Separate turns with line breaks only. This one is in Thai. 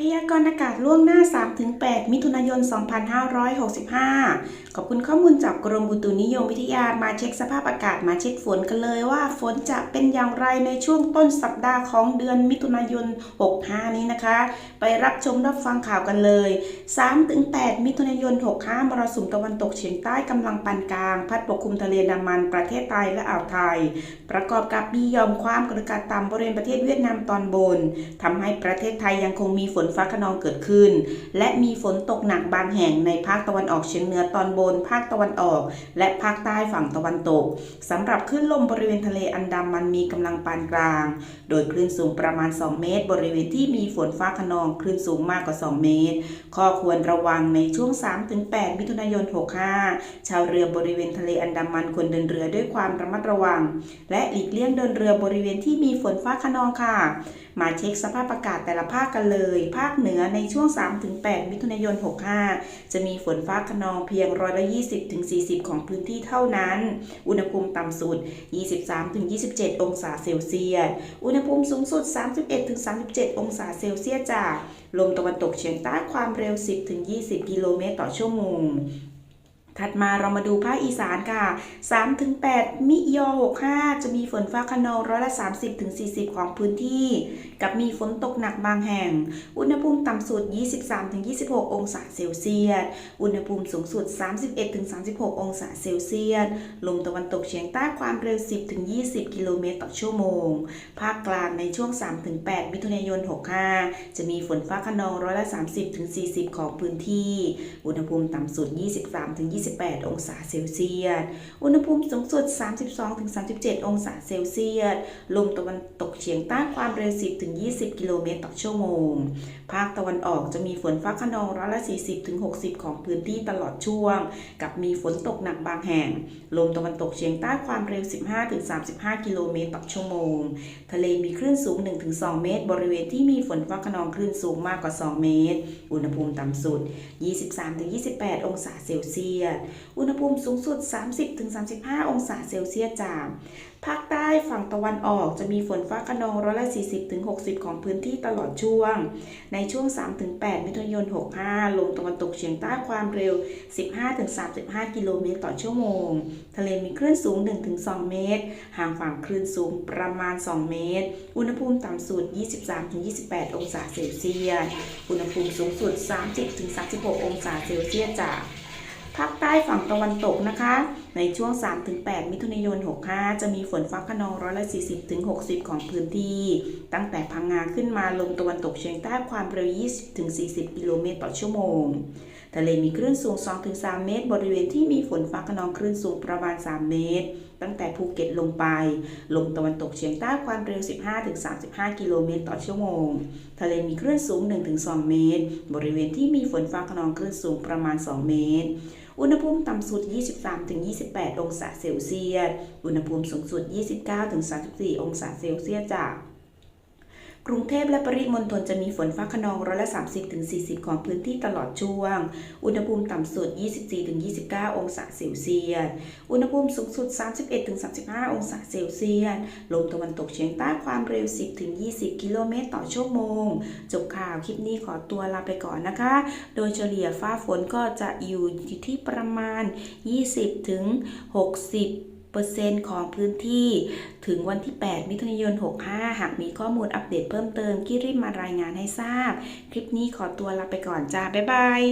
พยากรณ์อากาศล่วงหน้า 3-8 มิถุนายน 2565 ขอบคุณข้อมูลจากกรมอุตุนิยมวิทยามาเช็คสภาพอากาศมาเช็คฝนกันเลยว่าฝนจะเป็นอย่างไรในช่วงต้นสัปดาห์ของเดือนมิถุนายน 65 นี้นะคะ ไปรับชมรับฟังข่าวกันเลย 3-8 มิถุนายน 65 มรสุมตะวันตกเฉียงใต้กำลังปานกลาง พัดปกคลุมทะเลอันดามันประเทศไทยและอ่าวไทย ประกอบกับมียอมความกดอากาศต่ำบริเวณประเทศเวียดนามตอนบนทำให้ประเทศไทยยังคงมีฝนฟ้าขนองเกิดขึ้น และมีฝนตกหนักบางแห่งในภาคตะวันออกเฉียงเหนือตอนบน ภาคตะวันออก และภาคใต้ฝั่งตะวันตกสำหรับคลื่นลมบริเวณทะเลอันดามันมีกำลังปานกลาง โดยคลื่นสูงประมาณ 2 เมตร บริเวณที่มีฝนฟ้าขนองคลื่นสูงมากกว่า 2 เมตร ข้อควรระวังในช่วง 3-8 มิถุนายน 65 ชาวเรือบริเวณทะเลอันดามันควรเดินเรือด้วยความระมัดระวัง และหลีกเลี่ยงเดินเรือบริเวณที่มีฝนฟ้าขนองค่ะ มาเช็คสภาพอากาศแต่ละภาคกันเลยภาาคเหนือในช่วง 3-8 มิถุนายน 65 จะมีฝนฟ้าขนองเพียงร้อยละ20-40 ของพื้นที่เท่านั้น อุณหภูมิต่ำสุด 23-27 องศาเซลเซียส อุณหภูมิสูงสุด 31-37 องศาเซลเซียสจาก ลมตะวันตกเฉียงใต้ความเร็ว 10-20 กิโลเมตรต่อชั่วโมง ถัดมาเรามาดูภาคอีสานค่ะ 3-8 มิยอ 65 จะมีฝนฟ้าขนองร้อยละ 30-40 ของพื้นที่ กับมีฝนตกหนักบางแห่ง อุณหภูมิต่ำสุด 23-26 องศาเซลเซียส อุณหภูมิสูงสุด 31-36 องศาเซลเซียส ลมตะวันตกเฉียงใต้ความเร็ว 10-20 กิโลเมตรต่อชั่วโมง ภาคกลางในช่วง 3-8 มิถุนายน 65 จะมีฝนฟ้าขนองร้อยละ 30-40 ของพื้นที่ อุณหภูมิต่ำสุด 23-2 28 องศาเซลเซียส อุณหภูมิสูงสุด 32-37 องศาเซลเซียส ลมตะวันตกเฉียงใต้ความเร็ว 10-20 กิโลเมตรต่อชั่วโมง ภาคตะวันออกจะมีฝนฟ้าขนองร้อยละ 40-60 ของพื้นที่ตลอดช่วง กับมีฝนตกหนักบางแห่ง ลมตะวันตกเฉียงใต้ความเร็ว 15-35 กิโลเมตรต่อชั่วโมง ทะเลมีคลื่นสูง 1-2 เมตร บริเวณที่มีฝนฟ้าขนองคลื่นสูงมากกว่า 2 เมตร อุณหภูมิต่ำสุด 23-28 องศาเซลเซียส อุณหภูมิสูงสุด 30-35 องศาเซลเซียสจ้าภาคใต้ฝั่งตะวันออกจะมีฝนฟ้าขนองร้อยละ 40-60 ของพื้นที่ตลอดช่วง ในช่วง 3-8 มิถุนายน 65 ลมตะวันตกเฉียงใต้ความเร็ว 15-35 กิโลเมตรต่อชั่วโมง ทะเลมีคลื่นสูง 1-2 เมตร ห่างฝั่งคลื่นสูงประมาณ 2 เมตร อุณหภูมิต่ำสุด 23-28 องศาเซลเซียส อุณหภูมิสูงสุด 30-36 องศาเซลเซียสจ้า ภาคใต้ฝั่งตะวันตกนะคะ ในช่วง 3-8 มิถุนายน 65 จะมีฝนฟ้าขนองร้อยละ 40-60 ของพื้นที่ ตั้งแต่พังงาขึ้นมาลมตะวันตกเฉียงใต้ความเร็ว 20-40 กิโลเมตรต่อชั่วโมง ทะเลมีคลื่นสูง 2-3 เมตร บริเวณที่มีฝนฟ้าขนองคลื่นสูงประมาณ 3 เมตร ตั้งแต่ภูเก็ตลงไป ลมตะวันตกเฉียงใต้ความเร็ว 15-35 กิโลเมตรต่อชั่วโมง ทะเลมีคลื่นสูง 1-2 เมตร บริเวณที่มีฝนฟ้าขนองคลื่นสูงประมาณ 2 เมตร อุณหภูมิต่ำสุด 23-28 องศาเซลเซียส อุณหภูมิสูงสุด 29-34 องศาเซลเซียสจ้ะก กรุงเทพและปริมณฑลจะมีฝนฟ้าขนองร้อยละ 30-40 ของพื้นที่ตลอดช่วง อุณหภูมิต่ำสุด 24-29 องศาเซลเซียส อุณหภูมิสูงสุด 31-35 องศาเซลเซียส ลมตะวันตกเฉียงใต้ความเร็ว 10-20 กิโลเมตรต่อชั่วโมง จบข่าวคลิปนี้ขอตัวลาไปก่อนนะคะ โดยเฉลี่ยฟ้าฝนก็จะอยู่ที่ประมาณ 20-60 เปอร์เซ็นต์ของพื้นที่ถึงวันที่ 8 มิถุนายน 65 หากมีข้อมูลอัปเดตเพิ่มเติมกิ๊รีบมารายงานให้ทราบ คลิปนี้ขอตัวลาไปก่อนจ้า บ๊ายบาย